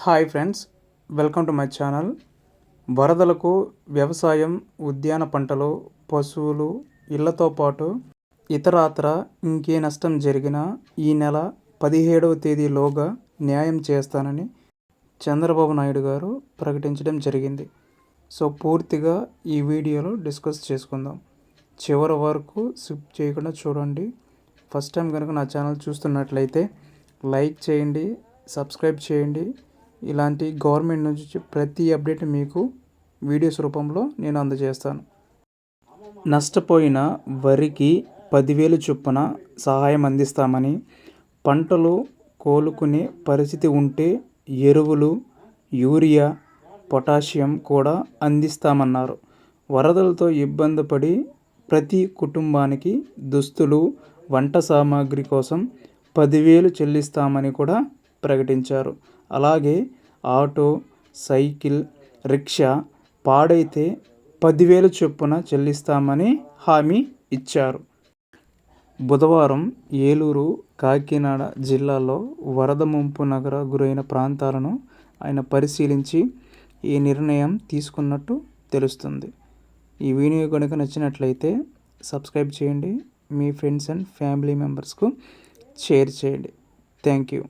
Hi friends welcome to my channel. వరదలకు వ్యవసాయం ఉద్యాన పంటలు పశువులు ఇళ్ళతో పాటు ఇతరాతర ఇంకే నష్టం జరిగినా ఈ నెల పదిహేడవ తేదీలోగా న్యాయం చేస్తానని చంద్రబాబు నాయుడు గారు ప్రకటించడం జరిగింది. సో పూర్తిగా ఈ వీడియోలో డిస్కస్ చేసుకుందాం. చివరి వరకు స్కిప్ చేయకుండా చూడండి. ఫస్ట్ టైం కనుక నా ఛానల్ చూస్తున్నట్లయితే లైక్ చేయండి సబ్స్క్రైబ్ చేయండి. ఇలాంటి గవర్నమెంట్ నుంచి ప్రతి అప్డేట్ మీకు వీడియోస్ రూపంలో నేను అందజేస్తాను. నష్టపోయిన వరికి పదివేలు చొప్పున సహాయం అందిస్తామని పంటలు కోలుకునే పరిస్థితి ఉంటే ఎరువులు యూరియా పొటాషియం కూడా అందిస్తామన్నారు. వరదలతో ఇబ్బంది పడి ప్రతి కుటుంబానికి దుస్తులు వంట సామాగ్రి కోసం పదివేలు చెల్లిస్తామని కూడా ప్రకటించారు. అలాగే ఆటో సైకిల్ రిక్షా పాడైతే పదివేలు చొప్పున చెల్లిస్తామని హామీ ఇచ్చారు. బుధవారం ఏలూరు కాకినాడ జిల్లాలో వరద ముంపు నగర గురైన ప్రాంతాలను ఆయన పరిశీలించి ఈ నిర్ణయం తీసుకున్నట్టు తెలుస్తుంది. ఈ వీడియో కనుక నచ్చినట్లయితే సబ్స్క్రైబ్ చేయండి. మీ ఫ్రెండ్స్ అండ్ ఫ్యామిలీ మెంబర్స్కు షేర్ చేయండి. Thank you.